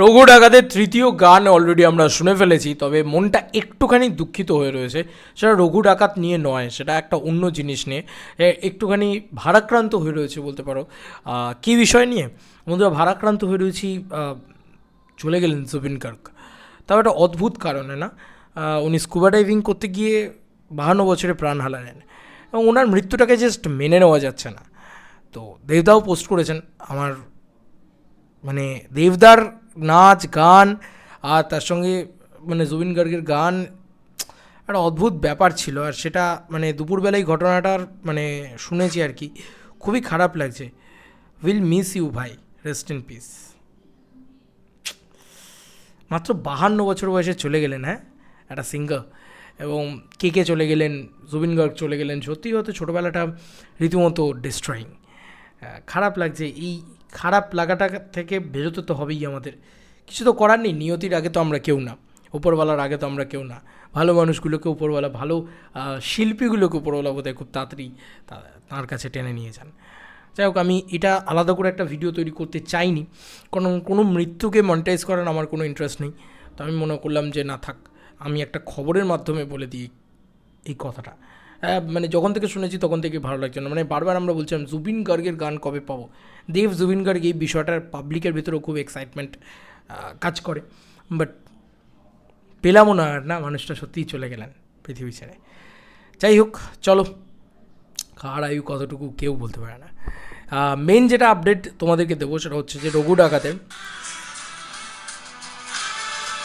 রঘু ডাকাতের তৃতীয় গান অলরেডি আমরা শুনে ফেলেছি, তবে মনটা একটুখানি দুঃখিত হয়ে রয়েছে। সেটা রঘু ডাকাত নিয়ে নয়, সেটা একটা অন্য জিনিস নিয়ে। একটুখানি ভারাক্রান্ত হয়ে রয়েছে বলতে পারো। কী বিষয় নিয়ে? বন্ধুরা, ভারাক্রান্ত হয়ে রয়েছি চলে গেলেন জুবিন গার্গ। তাও একটা অদ্ভুত কারণে না? উনি স্কুবা ডাইভিং করতে গিয়ে বাহান্ন বছরে প্রাণ হারালেন। এবং ওনার মৃত্যুটাকে জাস্ট মেনে নেওয়া যাচ্ছে না। তো দেবদাও পোস্ট করেছেন, আমার মানে দেবদার নাচ, গান, আর তার সঙ্গে মানে জুবিন গার্গের গান, একটা অদ্ভুত ব্যাপার ছিল। আর সেটা মানে দুপুরবেলায় ঘটনাটার মানে শুনেছি আর কি। খুবই খারাপ লাগছে। উইল মিস ইউ ভাই, রেস্ট ইন পিস। মাত্র বাহান্ন বছর বয়সে চলে গেলেন হ্যাঁ? একটা সিঙ্গার। এবং কে কে চলে গেলেন, জুবিন গার্গ চলে গেলেন সত্যি হয়তো ছোটোবেলাটা রীতিমতো ডিস্ট্রয়িং খারাপ লাগছে। এই খারাপ লাগাটা থেকে বেরোতে তো হবেই আমাদের। কিছু তো করার নেই, নিয়তির আগে তো আমরা কেউ না। উপরওয়ালার আগে তো আমরা কেউ না। ভালো মানুষগুলোকে উপরওয়ালা, ভালো শিল্পীগুলোকে উপরওয়ালা বোধহয় খুব তাড়াতাড়ি তার কাছে টেনে নিয়ে যান। যাই হোক, আমি এটা আলাদা করে একটা ভিডিও তৈরি করতে চাইনি। কারণ কোনো মৃত্যুকে মনিটাইজ করার আমার কোনো ইন্টারেস্ট নেই। তো আমি মনে করলাম যে, না থাক, আমি একটা খবরের মাধ্যমে বলে দিই এই কথাটা। মানে যখন থেকে শুনেছি তখন থেকে ভালো লাগছে না। মানে বারবার আমরা বলছিলাম, জুবিন গার্গের গান কবে পাবো? দেব জুবিন গার্গ এই বিষয়টার পাবলিকের ভেতরেও খুব এক্সাইটমেন্ট কাজ করে। বাট পেলামও না আর না, মানুষটা সত্যিই চলে গেলেন পৃথিবী ছেড়ে। যাই হোক, চলো। কার আয়ু কতটুকু কেউ বলতে পারে না। মেন যেটা আপডেট তোমাদেরকে দেবো সেটা হচ্ছে যে রঘু ডাকাতে।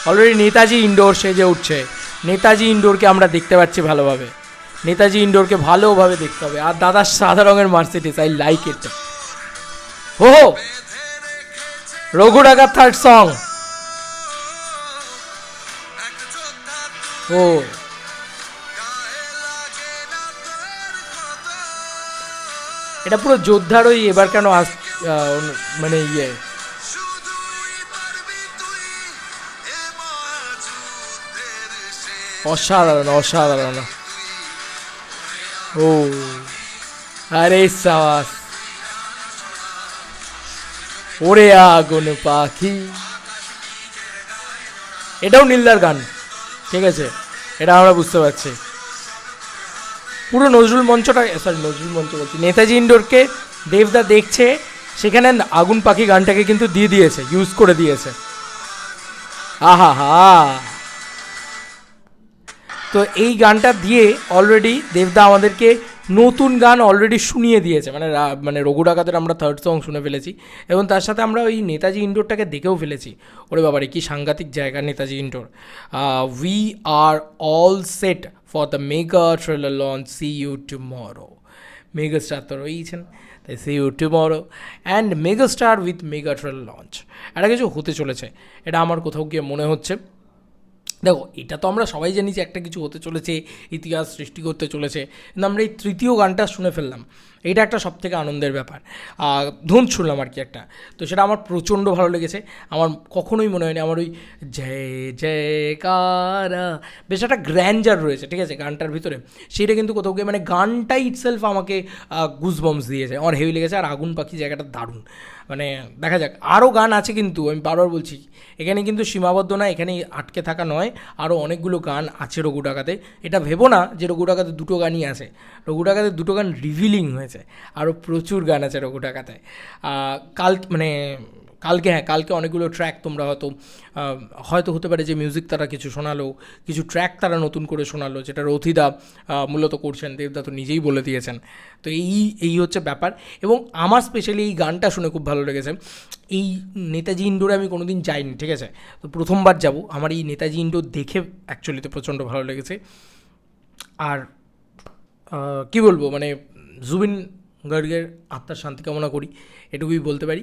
অলরেডি নেতাজি ইনডোর সেজে উঠছে। নেতাজি ইনডোরকে আমরা দেখতে পাচ্ছি ভালোভাবে। নেতাজি ইনডোরকে ভালোভাবে দেখতে হবে। আর দাদা সাদা রঙের মার্সিডিস আই লাইক ইট। হো রঘু ডাকাত থার্ড সং। ও। এটা পুরো যোদ্ধার ওই এবার কেন আস মানে ইয়ে? অসাধারণ অসাধারণ। ও। আরে সাবাস। ওরে আগুন পাখি। এটাও নীলদার গান। ঠিক আছে? এটা আমরা বুঝতে পারছি। পুরো নজরুল মঞ্চটা সরি নজরুল মঞ্চ বলছি। নেতাজি ইন্ডোরকে দেবদা দেখছে, সেখানে আগুন পাখি গানটাকে কিন্তু দিয়ে দিয়েছে ইউজ করে দিয়েছে। আহা হা। তো এই গানটা দিয়ে অলরেডি দেবদা আমাদেরকে নতুন গান অলরেডি শুনিয়ে দিয়েছে। মানে মানে রঘু ডাকাতের আমরা থার্ড সং শুনে ফেলেছি এবং তার সাথে আমরা ওই নেতাজি ইনডোরটাকে দেখেও ফেলেছি। ওরে বাবারে, কি সাংঘাতিক জায়গা Netaji indoor. We are all set for the mega trailer launch see you tomorrow mega star তো রয়েছেন তাই see you tomorrow and mega star with mega trailer launch এটা কিছু হতে চলেছে। এটা আমার কোথাও গিয়ে মনে হচ্ছে। দেখো, এটা তো আমরা সবাই জানি যে একটা কিছু হতে চলেছে, ইতিহাস সৃষ্টি করতে চলেছে, কিন্তু আমরা এই তৃতীয় গানটা শুনে ফেললাম। এটা একটা সব থেকে আনন্দের ব্যাপার। ধুন শুনলাম আর কি একটা। তো সেটা আমার প্রচণ্ড ভালো লেগেছে। আমার কখনোই মনে হয়নি, আমার ওই জয়, জয়কারা, বেশ একটা গ্র্যান্ডার রয়েছে, ঠিক আছে, গানটার ভিতরে। সেটা কিন্তু কোথাও গিয়ে মানে গানটাই ইটসেলফ আমাকে গুজবমস দিয়েছে। আমার হেভি লেগেছে আর আগুন পাখি জায়গাটা দারুণ। মানে দেখা যাক আরও গান আছে কিন্তু, আমি বারবার বলছি, এখানে কিন্তু সীমাবদ্ধ না এখানে আটকে থাকা নয়। আরও অনেকগুলো গান আছে রঘু ডাকাতে এটা ভেবো না যে রঘু ডাকাতে দুটো গানই আছে। রঘু ডাকাতে দুটো গান রিভিলিং হয়েছে। আরও প্রচুর গান আছে রঘু ডাকাতে কাল মানে কালকে হ্যাঁ কালকে অনেকগুলো ট্র্যাক তোমরা হয়তো হয়তো হতে পারে যে মিউজিক তারা কিছু শোনালো, কিছু ট্র্যাক তারা নতুন করে শোনালো, যেটা রথিদা মূলত করছেন, দেবদা তো নিজেই বলে দিয়েছেন। তো এই এই হচ্ছে ব্যাপার। এবং আমার স্পেশালি এই গানটা শুনে খুব ভালো লেগেছে। এই নেতাজি ইন্ডোরে আমি কোনোদিন যাইনি, ঠিক আছে? তো প্রথমবার যাব। আমার এই নেতাজি ইন্ডোর দেখে অ্যাকচুয়ালিতে প্রচণ্ড ভালো লেগেছে। আর কি বলব মানে জুবিন গার্গের আত্মার শান্তি কামনা করি, এটুকুই বলতে পারি।